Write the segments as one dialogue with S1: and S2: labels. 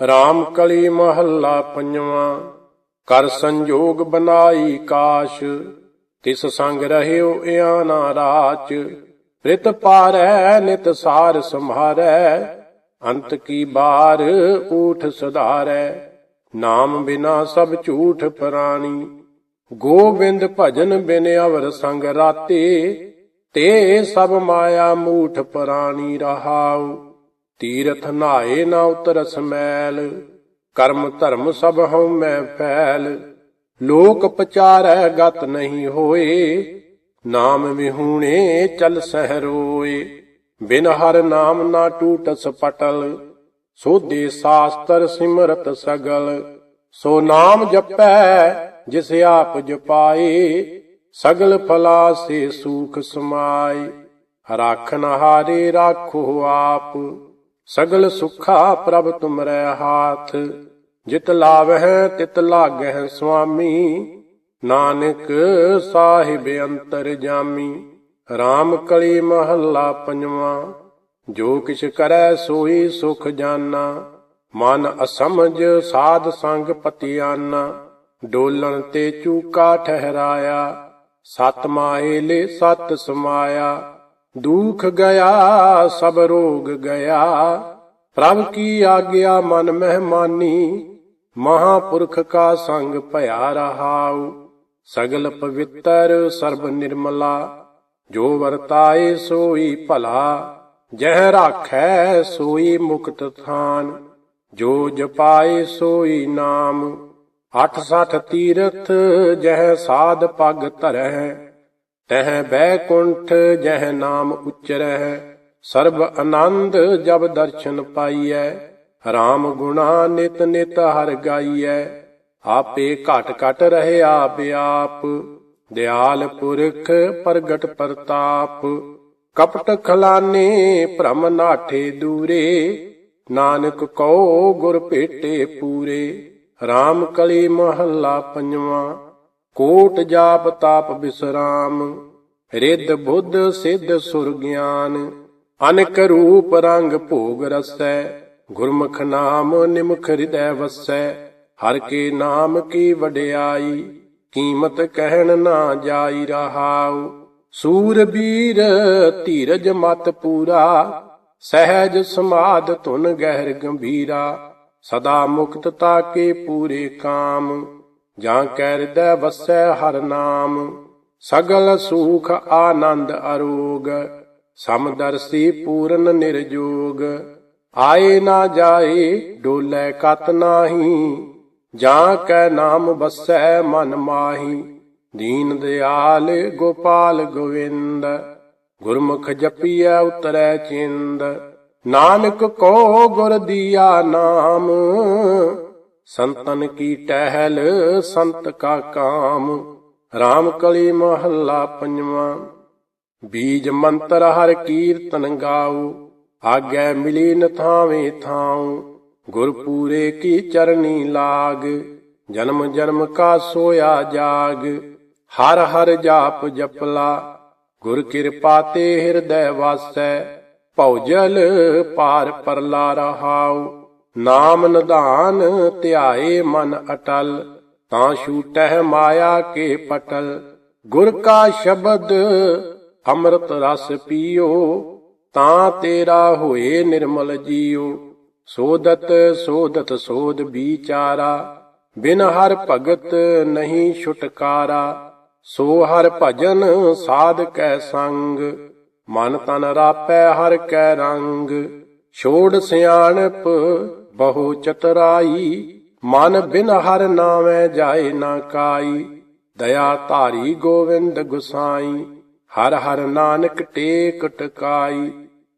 S1: RAM ਕਲੀ ਮਹੱਲਾ ਪੰਜਵਾਂ। ਕਰ ਸੰਜੋਗ ਬਨਾਈ ਕਾਸ਼, ਤਿਸ ਸੰਗ ਰਹਿਓ ਇਆਨਾ ਰਾਚ। ਪ੍ਰਿਤ ਪਾਰੈ, ਨਿਤ ਸਾਰ ਸੰਭਾਰੈ ਅੰਤ ਕੀ ਬਾਰ ਊਠ ਸੁਧਾਰੈ। ਨਾਮ ਬਿਨਾ ਸਭ ਝੂਠ ਪ੍ਰਾਣੀ। ਗੋਬਿੰਦ ਭਜਨ ਬਿਨ ਅਵਰ ਸੰਗ ਰਾਤੇ, ਤੇ ਸਭ ਮਾਇਆ ਮੂਠ ਪ੍ਰਾਣੀ ਰਹਾਉ। ਤੀਰਥ ਨਾਏ ਨਾ ਉਤਰਸ ਮੈਲ, ਕਰਮ ਧਰਮ ਸਭ ਹਉ ਮੈਂ ਫੈਲ। ਲੋਕ ਪਚਾਰੈ ਗਤ ਨਹੀਂ ਹੋਏ, ਨਾਮ ਵਿਹੂਣੇ ਚਲ ਸਹਿ ਰੋਏ। ਬਿਨ ਹਰ ਨਾਮ ਨਾ ਟੂਟਸ ਪਟਲ, ਸੋਧੇ ਸਾਸਤਰ ਸਿਮਰਤ ਸਗਲ। ਸੋ ਨਾਮ ਜਪੈ, ਜਿਸ ਆਪ ਜਪਾਏ, ਸਗਲ ਫਲਾ ਸੇ ਸੂਖ ਸਮਾਈ ਰਾਖਨ ਹਾਰੇ ਰਾਖੋ ਆਪ। ਸਗਲ ਸੁਖਾ ਪ੍ਰਭ ਤੁਮਰੇ ਹਾਥ, ਜਿਤ ਲਾਵਹਿ ਤਿਤ ਲਾਗਹਿ ਸੁਆਮੀ। ਨਾਨਕ ਸਾਹਿਬ ਅੰਤਰ ਜਾਮੀ RAM ਕਲੀ ਮਹੱਲਾ ਪੰਜਵਾਂ। ਜੋ ਕਿਛ ਕਰੈ ਸੋਈ ਸੁਖ ਜਾਨਾ, ਮਨ ਅਸਮਝ ਸਾਧ ਸੰਗ ਪਤਿਆਨਾ। ਡੋਲਣ ਤੇ ਚੂਕਾ ਠਹਿਰਾਇਆ, ਸਤ ਮਾਏ ਮਾਇਲੇ ਸਤ ਸਮਾਇਆ। ਦੁਖ ਗਿਆ, ਸਭ ਰੋਗ ਗਿਆ। ਪ੍ਰਭ ਕੀ ਆਗਿਆ, ਮਨ ਮਹਿਮਾਨੀ, ਮਹਾਪੁਰਖ ਕਾ ਸੰਗ ਭਇਆ ਰਹਾਉ। ਸਗਲ ਪਵਿੱਤਰ, ਸਰਬ ਨਿਰਮਲਾ, ਜੋ ਵਰਤਾਏ ਸੋਈ ਭਲਾ। ਜਹ ਰਾਖੈ, ਸੋਈ ਮੁਕਤ ਥਾਨ। ਜੋ ਜਪਾਏ, ਸੋਈ ਨਾਮ। 86 ਤੀਰਥ, ਜਹ ਸਾਧ ਪਗ ਧਰਹਿ। ਤਹ ਬੈਕੁੰਠ ਜਹ ਨਾਮ ਉਚਰਹਿ, ਸਰਬ ਆਨੰਦ ਜਬ ਦਰਸ਼ਨ ਪਾਈਐ RAM ਗੁਣਾ ਨਿਤ ਨਿਤ ਹਰ ਗਾਈਐ, ਆਪੇ ਘਟ ਘਟ ਰਹਿਆ ਬਿਆਪ ਦਿਆਲ ਪੁਰਖ ਪ੍ਰਗਟ ਪ੍ਰਤਾਪ, ਕਪਟ ਖਲਾਨੇ ਭ੍ਰਮ ਨਾਠੇ ਦੂਰੇ, ਨਾਨਕ ਕਉ ਗੁਰ ਭੇਟੇ ਪੂਰੇ RAM ਕਲੀ ਮਹੱਲਾ ਪੰਜਵਾਂ ਕੋਟ ਜਾਪ ਤਾਪ ਬਿਸਰਾਮ, ਰਿੱਧ ਬੁੱਧ ਸਿੱਧ ਸੁਰ ਗਿਆਨ, ਅਨਕ ਰੂਪ ਰੰਗ ਭੋਗ ਰਸੈ, ਗੁਰਮੁਖ ਨਾਮ ਨਿਮਖ ਹਿਰਦੈ ਵਸੈ, ਹਰ ਕੇ ਨਾਮ ਕੀ ਵਡਿਆਈ, ਕੀਮਤ ਕਹਿਣ ਨਾ ਜਾਈ ਰਹਾਉ ਸੂਰਬੀਰ ਧੀਰਜ ਮਤ ਪੂਰਾ, ਸਹਿਜ ਸਮਾਦ ਧੁਨ ਗਹਿਰ ਗੰਭੀਰਾ, ਸਦਾ ਮੁਕਤਤਾ ਕੇ ਪੂਰੇ ਕਾਮ। ਜਾਂ ਕੈ ਹਿਰਦੈ ਵਸੈ ਹਰ ਨਾਮ, ਸਗਲ ਸੂਖ ਆਨੰਦ ਅਰੋਗ ਸਮਦਰਸੀ ਪੂਰਨ ਨਿਰਜੋਗ। ਆਏ ਨਾ ਜਾਏ, ਡੋਲੇ ਕਤ ਨਾਹੀ, ਜਾਂ ਕੈ ਨਾਮ ਵਸੈ ਮਨ ਮਾਹੀ। ਦੀਨ ਦਿਆਲ ਗੋਪਾਲ ਗੋਵਿੰਦ, ਗੁਰਮੁਖ ਜਪੀਐ ਉਤਰੈ ਚਿੰਦ। ਨਾਨਕ ਕੋ ਗੁਰ ਦੀਆ ਨਾਮ ਸੰਤਨ ਕੀ ਟਹਿਲ, ਸੰਤ ਕਾ ਕਾਮ RAM ਕਲੀ ਮਹੱਲਾ ਪੰਜਵਾਂ। ਬੀਜ ਮੰਤਰ ਹਰ ਕੀਰਤਨ ਗਾਉ ਆਗੈ ਮਿਲੀ ਨ ਥਾਵੇਂ ਥਾਉ। ਗੁਰ ਪੂਰੇ ਕੀ ਚਰਨੀ ਲਾਗ, ਜਨਮ ਜਨਮ ਕਾ ਸੋਇਆ ਜਾਗ। ਹਰ ਹਰ ਜਾਪ ਜਪਲਾ, ਗੁਰ ਕਿਰਪਾ ਤੇ ਹਿਰਦੈ ਵਾਸੈ ਭਉਜਲ ਪਾਰ ਪਰਲਾ ਰਹਾਉ। ਨਾਮ ਨਿਧਾਨ ਧਿਆਏ ਮਨ ਅਟਲ, ਤਾਂ ਛੂਟਹਿ ਮਾਇਆ ਕੇ ਪਟਲ। ਗੁਰ ਕਾ ਸ਼ਬਦ ਅੰਮ੍ਰਿਤ ਰਸ ਪੀਓ, ਤਾਂ ਤੇਰਾ ਹੋਏ ਨਿਰਮਲ ਜੀਉ ਸੋਦਤ ਸੋਦਤ ਸੋਦ ਵਿਚਾਰਾ, ਬਿਨ ਹਰ ਭਗਤ ਨਹੀਂ ਛੁਟਕਾਰਾ। ਸੋ ਹਰ ਭਜਨ ਸਾਧ ਕੈ ਸੰਗ, ਮਨ ਤਨ ਰਾਪੈ ਹਰ ਕੈ ਰੰਗ। ਛੋੜ ਸਿਆਣਪ ਬਹੁ ਚਤਰਾਈ, ਮਨ ਬਿਨ ਹਰ ਨਾਮੈ ਜਾਏ ਨਾ ਕਾਈ। ਦਇਆ ਧਾਰੀ ਗੋਵਿੰਦ ਗੁਸਾਈ, ਹਰ ਹਰ ਨਾਨਕ ਟੇਕ ਟਕਾਈ।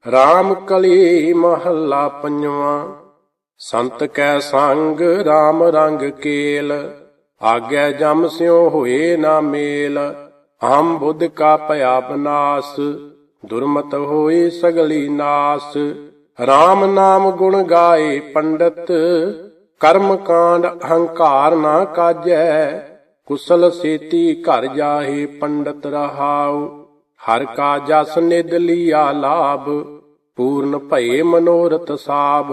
S1: RAM ਕਲੀ ਮਹੱਲਾ ਪੰਜਵਾਂ, ਸੰਤ ਕੈ ਸੰਗ RAM ਰੰਗ ਕੇਲ। ਆਗੈ ਜਮ ਸਿਉ ਹੋਏ ਨਾ ਮੇਲ, ਆਮ ਬੁੱਧ ਕਾ ਭਇਆ ਬਨਾਸ। ਦੁਰਮਤ ਹੋਏ ਸਗਲੀ ਨਾਸ। RAM ਨਾਮ ਗੁਣ ਗਾਏ ਪੰਡਤ, ਕਰਮ ਕਾਂਡ ਅਹੰਕਾਰ ਨਾ ਕਾਜੈ, ਕੁਸਲ ਸੇਤੀ ਘਰ ਜਾਹੇ ਪੰਡਤ ਰਹਾਉ। ਹਰ ਕਾ ਜਸ ਨਿਦ ਲੀਆ ਲਾਭ, ਪੂਰਨ ਭਏ ਮਨੋਰਥ ਸਾਭ।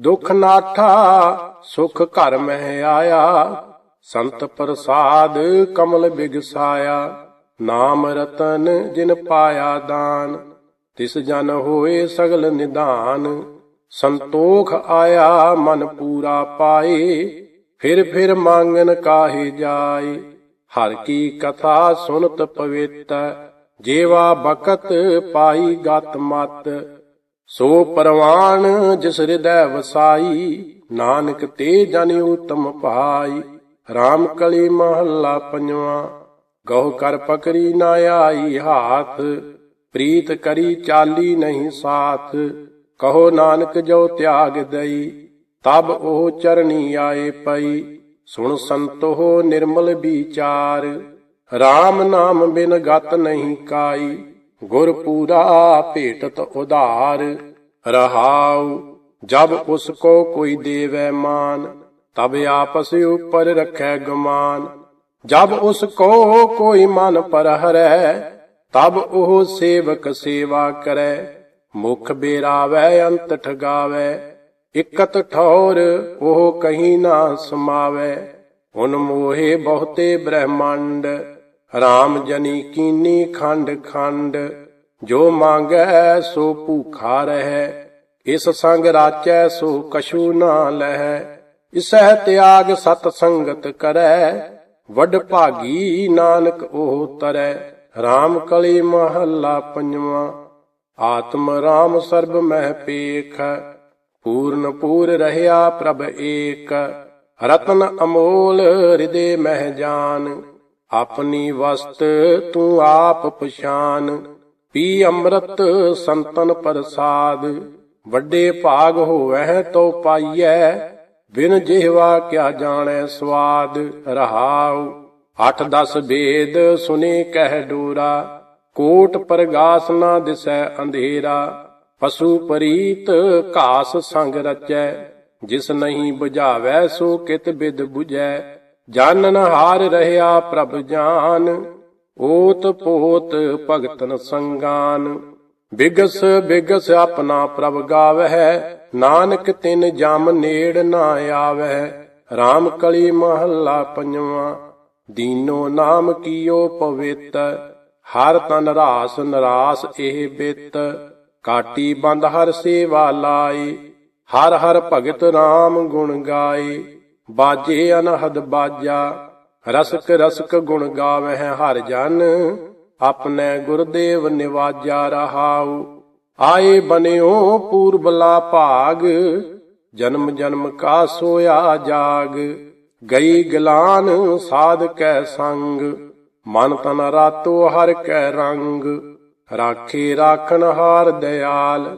S1: ਦੁਖ ਨਾਠਾ, ਸੁਖ ਘਰ ਮਹਿ ਆਇਆ, ਸੰਤ ਪ੍ਰਸਾਦ ਕਮਲ ਬਿਗਸਾਇਆ। ਨਾਮ ਰਤਨ ਜਿਨ ਪਾਇਆ ਦਾਨ ਤਿਸ ਜਨ ਹੋਏ ਸਗਲ ਨਿਧਾਨ ਸੰਤੋਖ ਆਇਆ ਮਨ ਪੂਰਾ ਪਾਏ, ਫਿਰ ਫਿਰ ਮੰਗਨ ਕਾਹੇ ਜਾਏ। ਹਰ ਕੀ ਕਥਾ ਸੁਨਤ ਪਵਿੱਤ, ਜੇਵਾ ਬਕਤ ਪਾਈ ਗਤ ਮਤ। ਸੋ ਪਰਵਾਨ ਜਿਸ ਹਿਰਦੈ ਵਸਾਈ, ਨਾਨਕ ਤੇ ਜਨ ਉਤਮ ਭਾਈ। RAM ਕਲੀ ਮਹੱਲਾ ਪੰਜਵਾ ਗਉ ਕਰ ਪਕਰੀ ਨਾ ਆਈ ਹਾਥ। ਪ੍ਰੀਤ ਕਰੀ ਚਾਲੀ ਨਹੀਂ ਸਾਥ, ਕਹੋ ਨਾਨਕ ਜੋ ਤਿਆਗ ਦਈ, ਤਬ ਉਹ ਚਰਣੀ ਆਏ ਪਈ। ਸੁਣ ਸੰਤੋ ਨਿਰਮਲ ਵਿਚਾਰ RAM ਨਾਮ ਬਿਨ ਗਤ ਨਹੀਂ ਕਾਈ, ਗੁਰ ਪੂਰਾ ਭੇਟਤ ਉਧਾਰ। ਰਹਾਉ, ਜਬ ਉਸ ਕੋ ਕੋਈ ਦੇਵੈ ਮਾਨ, ਤਬ ਆਪਸ ਉਪਰ ਰਖੈ ਗੁਮਾਨ। ਜਬ ਉਸ ਕੋ ਕੋਈ ਮਨ ਪਰ ਹਰੈ ਤਬ ਉਹ ਸੇਵਕ ਸੇਵਾ ਕਰੈ, ਮੁਖ ਬੇਰਾਵੈ, ਅੰਤ ਠਗਾਵੈ। ਇਕਤ ਠੌਰ ਉਹ ਕਹੀਂ ਨਾ ਸਮਾਵੈ। ਹੁਨ ਮੋਹੇ ਬਹੁਤੇ ਬ੍ਰਹਮੰਡ, ਰਾਮ ਜਨੀ ਕੀਨੀ ਖੰਡ ਖੰਡ। ਜੋ ਮੰਗੈ ਸੋ ਭੂਖਾ ਰਹੈ, ਇਸ ਸੰਗ ਰਾਚੈ ਸੋ ਕਛੂ ਨਾ ਲਹੈ। ਇਸਹਿ ਤਿਆਗ ਸਤ ਸੰਗਤ ਕਰੈ, ਵਡ ਭਾਗੀ ਨਾਨਕ ਉਹ ਤਰੈ। RAM ਕਲੀ ਮਹੱਲਾ ਪੰਜਵਾਂ। ਆਤਮ RAM ਸਰਬ ਮਹਿ ਪੇਖ, ਪੂਰਨ ਪੂਰ ਰਹਿਆ ਪ੍ਰਭ ਏਕ। ਰਤਨ ਅਮੋਲ ਹਿਰਦੇ ਮਹਿ ਜਾਨ, ਆਪਣੀ ਵਸਤ ਤੂੰ ਆਪ ਪਛਾਨ। ਪੀ ਅੰਮ੍ਰਿਤ ਸੰਤਨ ਪ੍ਰਸਾਦ, ਵੱਡੇ ਭਾਗ ਹੋਵੈ ਤੋ ਪਾਈਐ। ਬਿਨ ਜਿਹਵਾ ਕਿਆ ਜਾਣੈ ਸਵਾਦ, ਰਹਾਉ। ਅੱਠ ਦਸ ਵੇਦ ਸੁਨੇ ਕਹਿ ਡੋਰਾ, ਕੋਟ ਪ੍ਰਗਾਸ ਨਾ ਦਿਸੈ ਅੰਧੇਰਾ। ਪਸ਼ੂ ਪਰੀਤ ਘਾਸ ਸੰਗ ਰਚੈ, ਜਿਸ ਨਹੀਂ 부ਝਾਵੈ ਸੋ ਕਿਤ ਬਿਦ 부ਝੈ ਜਾਨਨ ਹਾਰ ਰਹਿਆ ਪ੍ਰਭ ਜਾਨ, ਓਤ ਪੋਤ ਭਗਤਨ ਸੰਗਾਨ। ਬਿਗਸ ਬਿਗਸ ਆਪਣਾ ਪ੍ਰਭ ਗਾਵਹਿ, ਨਾਨਕ ਤਿਨ ਜਮ ਨੇੜ ਨਾ ਆਵਹਿ। RAM ਕਲੀ ਮਹੱਲਾ ਪੰਜਵਾਂ ਦੀਨੋ ਨਾਮ ਕੀਓ ਪਵਿੱਤ, ਹਰ ਤਨ ਰਾਸ ਨਰਾਸ ਇਹ ਬਿਤ, ਕਾਟੀ ਬੰਦ ਹਰ ਸੇਵਾ ਲਾਏ, ਹਰ ਹਰ ਭਗਤ RAM ਗੁਣ ਗਾਏ, ਬਾਜੇ ਅਨਹਦ ਬਾਜਾ, ਰਸਕ ਰਸਕ ਗੁਣ ਗਾਵਹਿ ਹਰ ਜਨ, ਆਪਣੇ ਗੁਰਦੇਵ ਨਿਵਾਜਾ ਰਹਾਉ, ਆਏ ਬਨਿਓ ਪੂਰਬਲਾ ਭਾਗ, ਜਨਮ ਜਨਮ ਕਾ ਸੋਇਆ ਜਾਗ ਗਈ ਗਲਾਨ ਸਾਧ ਕੈ ਸੰਗ, ਮਨ ਤਨ ਰਾਤੋ ਹਰ ਕੈ ਰੰਗ। ਰਾਖੇ ਰਾਖਣ ਹਾਰ ਦਿਆਲ,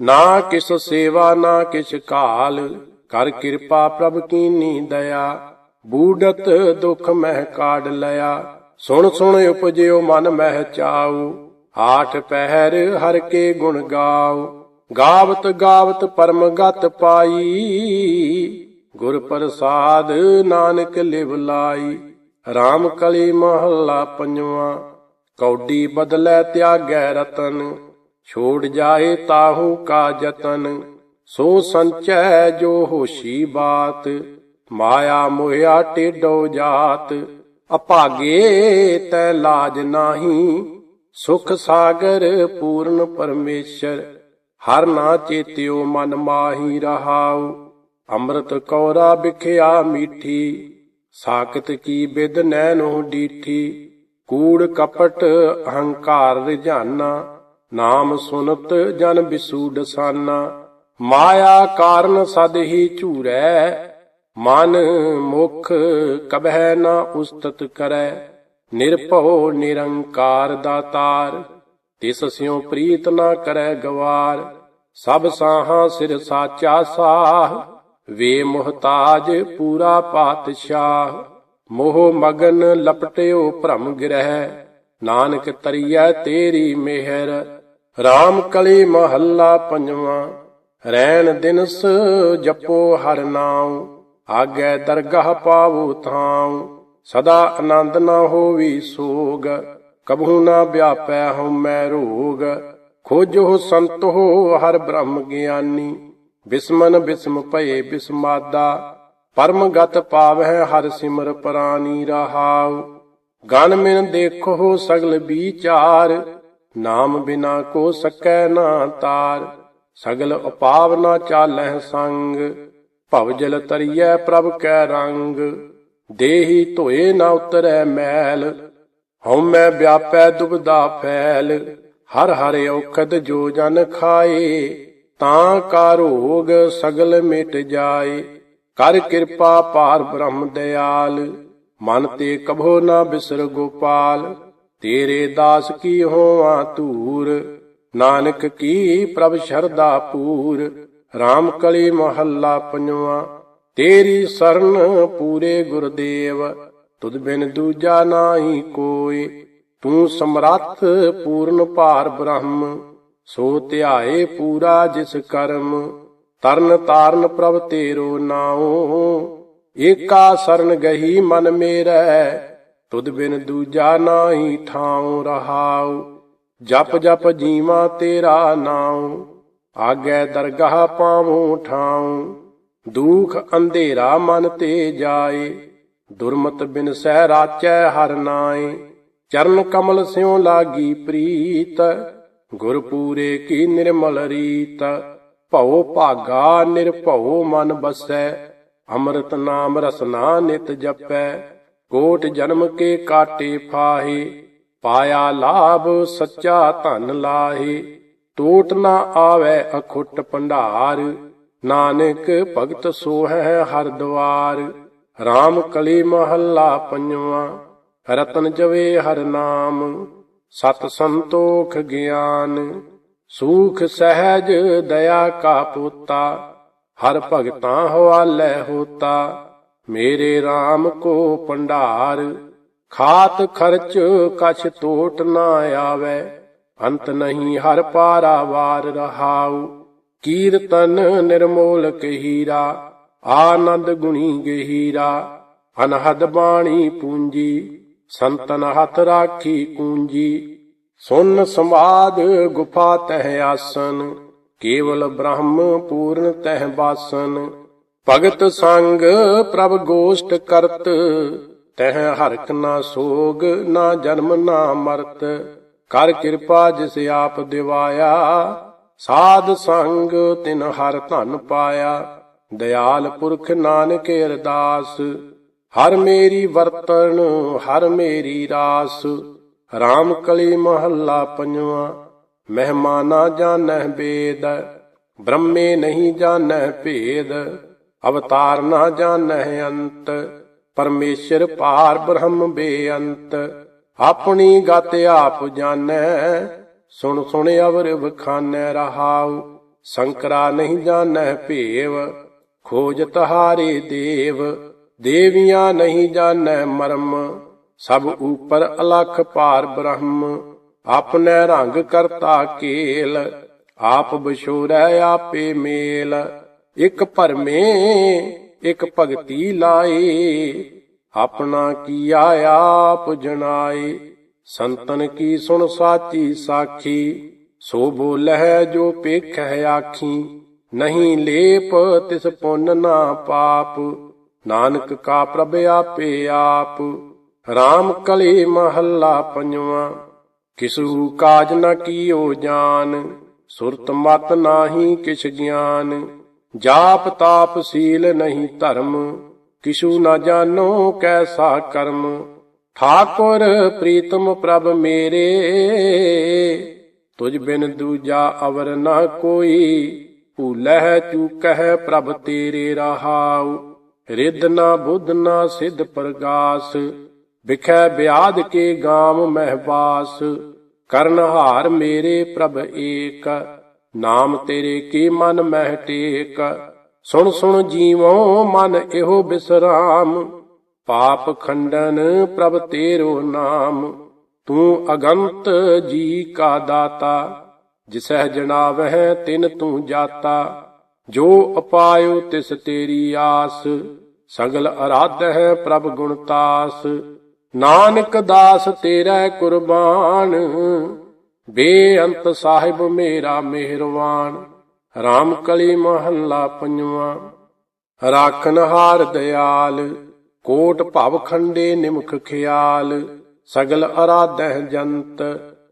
S1: ਨਾ ਕਿਸ ਸੇਵਾ ਨਾ ਕਿਸ਼ ਕਾਲ। ਕਰ ਕਿਰਪਾ ਪ੍ਰਭ ਕੀਨੀ ਦਇਆ, ਬੂਡਤ ਦੁਖ ਮਹਿ ਕਾਢ ਲਿਆ। ਸੁਣ ਸੁਣ ਉਪਜਿਓ ਮਨ ਮਹਿ ਚਾਉ, ਆਠ ਪਹਿਰ ਹਰ ਕੇ ਗੁਣ ਗਾਉ। ਗਾਵਤ ਗਾਵਤ ਪਰਮ ਗਤ ਪਾਈ ਗੁਰ ਪ੍ਰਸਾਦ ਨਾਨਕ ਲਿਵ ਲਾਈ। RAM ਕਲੀ ਮਹੱਲਾ ਪੰਜਵਾ। ਕੌਡੀ ਬਦਲੇ ਤਿਆਗੈ ਰਤਨ। ਛੋੜ ਜਾਏ ਤਾਹੂ ਕਾ ਜਤਨ। ਸੋ ਸੰਚੈ ਜੋ ਹੋਸ਼ੀ ਬਾਤ। ਮਾਇਆ ਮੋਹਿਆ ਟੇਡੋ ਜਾਤ। ਅਭਾਗੇ ਤੈ ਲਾਜ ਨਾਹੀ। ਸੁਖ ਸਾਗਰ ਪੂਰਨ ਪਰਮੇਸ਼ਰ। ਹਰ ਨਾ ਚੇਤਿਓ ਮਨ ਮਾਹੀ ਰਹਾਉ। ਅੰਮ੍ਰਿਤ ਕੌਰਾ ਬਿਖਿਆ ਮੀਠੀ, ਸਾਖਤ ਕੀ ਬਿਦ ਨੈਨੋ ਡੀਠੀ। ਕੂੜ ਕਪਟ ਅਹੰਕਾਰ ਰਿਝਾਨਾ ਨਾਮ ਸੁਨਤ ਜਨ ਬਿਸੂ ਦਸਾਨਾ ਮਾਇਆ ਕਾਰਨ ਸਦ ਹੀ ਝੂਰੈ, ਮਨ ਮੁਖ ਕਬਹਿ ਨਾ ਉਸਤਤ ਕਰੈ। ਨਿਰਭਉ ਨਿਰੰਕਾਰ ਦਾਤਾਰ, ਤਿਸ ਸਿਉ ਪ੍ਰੀਤ ਨਾ ਕਰੈ ਗਵਾਰ। ਸਭ ਸਾਹਾਂ ਸਿਰ ਸਾਚਾ ਸਾਹ ਵੇ ਮੁਹਤਾਜ ਪੂਰਾ ਪਾਤਸ਼ਾਹ, ਮੋਹ ਮਗਨ ਲਪਟਿਓ ਭ੍ਰਮ ਗ੍ਰਹਿ, ਨਾਨਕ ਤਰੀਐ ਤੇਰੀ ਮਿਹਰ RAM ਕਲੀ ਮਹੱਲਾ ਪੰਜਵਾਂ, ਰੈਣ ਦਿਨਸ ਜਪੋ ਹਰ ਨਾਉ, ਆਗੇ ਦਰਗਾਹ ਪਾਵੋ ਥਾਉ, ਸਦਾ ਆਨੰਦ ਨਾ ਹੋਵੀ ਸੋਗ, ਕਬਹੂ ਨਾ ਵਿਆਪੈ ਹਉ ਮੈਂ ਰੋਗ, ਖੋਜੋ ਸੰਤੋ ਹਰ ਬ੍ਰਹਮ ਗਿਆਨੀ। ਬਿਸਮਨ ਬਿਸਮ ਭਏ ਬਿਸਮਾਦਾ, ਪਰਮ ਗਤ ਪਾਵਹਿ ਹਰ ਸਿਮਰ ਪ੍ਰਾਨੀ ਰਹਾਉ। ਗਨ ਮਿਨ ਦੇਖੋ ਸਗਲ ਵਿਚਾਰ, ਨਾਮ ਬਿਨਾ ਕੋ ਸਕੈ ਨਾ ਤਾਰ। ਸਗਲ ਉਪਾਵ ਨਾ ਚਾਲਹਿ ਸੰਗ, ਭਵ ਜਲ ਤਰੀਐ ਪ੍ਰਭ ਕੈ ਰੰਗ। ਦੇਹੀ ਧੋਏ ਨਾ ਉਤਰੈ ਮੈਲ ਹਉਮੈ ਵਿਆਪੈ ਦੁਬਦਾ ਫੈਲ। ਹਰ ਹਰ ਔਖਦ ਜੋ ਜਨ ਖਾਏ ਤਾਂ ਕਾ ਰੋਗ ਸਗਲ ਮਿਟ ਜਾਏ। ਕਰ ਕਿਰਪਾ ਪਾਰ ਬ੍ਰਹਮ ਦਿਆਲ। ਮਨ ਤੇ ਕਭੋ ਨਾ ਬਿਸਰ ਗੋਪਾਲ। ਤੇਰੇ ਦਾਸ ਕੀ ਹੋਵਾਂ ਧੂਰ। ਨਾਨਕ ਕੀ ਪ੍ਰਭ ਸ਼ਰਦਾ ਪੂਰ। RAM ਕਲੀ ਮਹੱਲਾ ਪੰਜਵਾ। ਤੇਰੀ ਸਰਨ ਪੂਰੇ ਗੁਰਦੇਵ। ਤੁਧ ਬਿਨ ਦੂਜਾ ਨਾਹੀ ਕੋਈ। ਤੂੰ ਸਮਰੱਥ ਪੂਰਨ ਭਾਰ ਬ੍ਰਹਮ। ਸੋ ਧਿਆਏ ਪੂਰਾ ਜਿਸ ਕਰਮ, ਤਰਨ ਤਾਰਨ ਪ੍ਰਭ ਤੇਰੋ ਨਾਉ। ਏਕਾ ਸਰਨ ਗਹੀ ਮਨ ਮੇਰੈ, ਤੁਧ ਬਿਨ ਦੂਜਾ ਨਾਹੀ ਠਾਉ ਰਹਾਉ। ਜਪ ਜਪ ਜੀਵਾ ਤੇਰਾ ਨਾਉ, ਆਗੇ ਦਰਗਾਹ ਪਾਵਉ ਠਾਉ। ਦੁਖ ਅੰਧੇਰਾ ਮਨ ਤੇ ਜਾਏ, ਦੁਰਮਤ ਬਿਨ ਸਹਿ ਰਾਚੈ ਹਰ ਨਾਏ। ਚਰਨ ਕਮਲ ਸਿਉ ਲਾਗੀ ਪ੍ਰੀਤ ਗੁਰ ਪੂਰੇ ਕੀ ਨਿਰਮਲ ਰੀਤ, ਭਉ ਭਾਗਾ ਨਿਰਭਉ ਮਨ ਬਸੈ, ਅੰਮ੍ਰਿਤ ਨਾਮ ਰਸਨਾ ਨਿਤ ਜਪੈ, ਕੋਟ ਜਨਮ ਕੇ ਕਾਟੇ ਫਾਹੇ, ਪਾਇਆ ਲਾਭ ਸੱਚਾ ਧਨ ਲਾਹੇ, ਟੋਟ ਨਾ ਆਵੇ ਅਖੁੱਟ ਭੰਡਾਰ, ਨਾਨਕ ਭਗਤ ਸੋਹੈ ਹਰ ਦਵਾਰ RAM ਕਲੀ ਮਹੱਲਾ ਪੰਜਵਾ, ਰਤਨ ਜਵੇ ਹਰ ਨਾਮ। ਸਤ ਸੰਤੋਖ ਗਿਆਨ, ਸੂਖ ਸਹਿਜ ਦਇਆ ਕਾ ਪੂਤਾ, ਹਰ ਭਗਤਾਂ ਹਵਾਲੇ ਹੋਤਾ, ਮੇਰੇ RAM ਕੋ ਭੰਡਾਰ, ਖਾਤ ਖਰਚ ਕਛ ਟੋਟ ਨਾ ਆਵੇ, ਅੰਤ ਨਹੀਂ ਹਰ ਪਾਰਾਵਾਰ ਰਹਾਉ, ਕੀਰਤਨ ਨਿਰਮੋਲ ਕਹੀਰਾ, ਆਨੰਦ ਗੁਣੀ ਗਹੀਰਾ, ਅਨਹਦ ਬਾਣੀ ਪੂੰਜੀ ਸੰਤਨ ਹੱਥ ਰਾਖੀ ਕੂੰਜੀ ਸੁਨ ਸੰਵਾਦ ਗੁਫਾ ਤਹਿ ਆਸਨ, ਕੇਵਲ ਬ੍ਰਹਮ ਪੂਰਨ ਤਹਿ ਬਾਸਨ। ਭਗਤ ਸੰਗ ਪ੍ਰਭ ਗੋਸ਼ਟ ਕਰਤ, ਤਹਿ ਹਰਕ ਨਾ ਸੋਗ, ਨਾ ਜਨਮ ਨਾ ਮਰਤ। ਕਰ ਕਿਰਪਾ ਜਿਸ ਆਪ ਦਿਵਾਇਆ, ਸਾਧ ਸੰਗ ਤਿਨ ਹਰ ਧਨ ਪਾਇਆ। ਦਇਆਲ ਪੁਰਖ ਨਾਨਕ ਅਰਦਾਸ ਹਰ ਮੇਰੀ ਵਰਤਣ, ਹਰ ਮੇਰੀ ਰਾਸ, ਰਾਮ ਕਲੀ ਮਹੱਲਾ ਪੰਜਵਾ, ਮਹਿਮਾਨਾ ਜਾਣੈ ਬੇਦ, ਬ੍ਰਹਮੇ ਨਹੀਂ ਜਾਣੈ ਭੇਦ, ਅਵਤਾਰ ਨਾ ਜਾਣੈ ਅੰਤ, ਪਰਮੇਸ਼ਰ ਪਾਰ ਬ੍ਰਹਮ ਬੇਅੰਤ, ਆਪਣੀ ਗਤ ਆਪ ਜਾਣੈ ਸੁਣ ਸੁਣ ਅਵਰ ਵਖਾਨੈ ਰਹਾਉ, ਸੰਕਰਾ ਨਹੀਂ ਜਾਣੈ ਭੇਵ, ਖੋਜ ਤਹਾਰੇ ਦੇਵ ਦੇਵੀਆਂ ਨਹੀਂ ਜਾਣੈ ਮਰਮ, ਸਭ ਉਪਰ ਅਲਖ ਪਾਰ ਬ੍ਰਹਮ। ਆਪਣੇ ਰੰਗ ਕਰਤਾ ਕੇਲ, ਆਪ ਬਿਸ਼ੋਰੈ ਆਪੇ ਮੇਲ। ਇਕ ਭਰਮੇ, ਇਕ ਭਗਤੀ ਲਾਏ, ਆਪਣਾ ਕੀਆ ਆਪ ਜਣਾਏ। ਸੰਤਨ ਕੀ ਸੁਣ ਸਾਚੀ ਸਾਖੀ, ਸੋ ਬੋਲਹਿ ਜੋ ਪੇਖੈ ਆਖੀ। ਨਹੀਂ ਲੇਪ ਤਿਸ ਪੁੰਨ ਨਾ ਪਾਪ। ਨਾਨਕ ਕਾ ਪ੍ਰਭ ਆਪੇ ਆਪ RAM ਕਲੇ ਮਹੱਲਾ ਪੰਜਵਾ। ਕਿਸੂ ਕਾਜ ਨ ਕੀਓ ਜਾਨ, ਸੁਰਤ ਮਤ ਨਾਹੀ ਕਿਛ ਗਿਆਨ। ਜਾਪ ਤਾਪ ਸੀਲ ਨਹੀਂ ਧਰਮ ਕਿਛੂ ਨਾ ਜਾਣੋ ਕੈਸਾ ਕਰਮ। ਠਾਕੁਰ ਪ੍ਰੀਤਮ ਪ੍ਰਭ ਮੇਰੇ ਤੁਝ ਬਿਨ ਦੂਜਾ ਅਵਰ ਨਾ ਕੋਈ। ਭੂਲਹਿ ਚੂਕਹਿ ਪ੍ਰਭ ਤੇਰੇ ਰਹਾਉ। ਰਿੱਧ ਨਾ ਬੁੱਧ ਨਾ ਸਿੱਧ ਪ੍ਰਗਾਸ, ਵਿਖੈ ਬਿਆਦ ਕੇ ਗਾਮ ਮਹਿਬਾਸ ਕਰਨ ਹਾਰ ਮੇਰੇ ਪ੍ਰਭ ਏਕ, ਨਾਮ ਤੇਰੇ ਕੀ ਮਨ ਮਹਿ ਟੇਕ, ਸੁਣ ਸੁਣ ਜੀਵੋ ਮਨ ਇਹੋ ਬਿਸਰਾਮ, ਪਾਪ ਖੰਡਨ ਪ੍ਰਭ ਤੇਰੋ ਨਾਮ, ਤੂੰ ਅਗੰਤ ਜੀ ਕਾ ਦਾਤਾ, ਜਿਸਹਿ ਜਣਾਵਹਿ ਤਿਨ ਤੂੰ ਜਾਤਾ ਜੋ ਅਪਾਇਓ ਤਿਸ ਤੇਰੀ ਆਸ, ਸਗਲ ਅਰਾਧ ਹੈ ਪ੍ਰਭ ਗੁਣਤਾਸ ਨਾਨਕ ਦਾਸ ਤੇਰਾ ਕੁਰਬਾਨ, ਬੇਅੰਤ ਸਾਹਿਬ ਮੇਰਾ ਮਿਹਰਵਾਨ। ਰਾਮ ਕਲੀ ਮਹੱਲਾ ਪੰਜਵਾਂ, ਰਾਖਨ ਹਾਰ ਦਿਆਲ, ਕੋਟ ਭਵ ਖੰਡੇ ਨਿਮਖ ਖਿਆਲ। ਸਗਲ ਅਰਾਧਹਿ ਜੰਤ,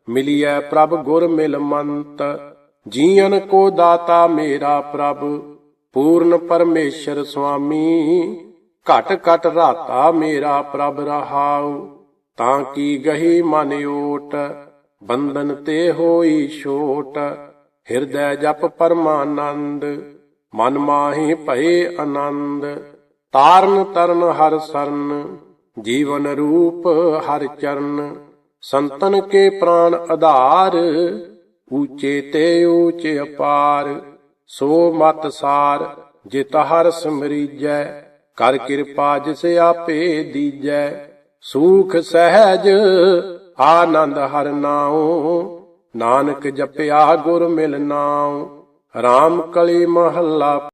S1: ਮਿਲਿਐ ਪ੍ਰਭ ਗੁਰ ਮਿਲ ਮੰਤ। ਜੀਵਨ ਕੋ ਦਾਤਾ ਮੇਰਾ ਪ੍ਰਭ, ਪੂਰਨ ਪਰਮੇਸ਼ਰ ਸੁਆਮੀ। ਘਟ ਘਟ ਰਾਤਾ ਮੇਰਾ ਪ੍ਰਭ ਰਹਾਉ, ਤਾਂ ਕੀ ਗਹੀ ਮਨ ਓਟ ਬੰਧਨ ਤੇ ਹੋਈ ਛੋਟ। ਹਿਰਦੈ ਜਪ ਪਰਮਾਨੰਦ, ਮਨ ਮਾਹੀ ਭਏ ਆਨੰਦ। ਤਾਰਨ ਤਰਨ ਹਰ ਸਰਨ, ਜੀਵਨ ਰੂਪ ਹਰ ਚਰਨ। ਸੰਤਨ ਕੇ ਪ੍ਰਾਨ ਆਧਾਰ ਊਚੇ ਤੇ ਊਚ ਅਪਾਰ, ਸੋ ਮਤ ਸਾਰ, ਜਿਤ ਹਰ ਸਮਰੀਜੈ, ਕਰ ਕਿਰਪਾ ਜਿਸ ਆਪੇ ਦੀਜੈ। ਸੂਖ ਸਹਿਜ, ਆਨੰਦ ਹਰ ਨਾਉ, ਨਾਨਕ ਜਪਿਆ ਗੁਰ ਮਿਲ ਨਾਉ। ਰਾਮ ਕਲੀ ਮਹੱਲਾ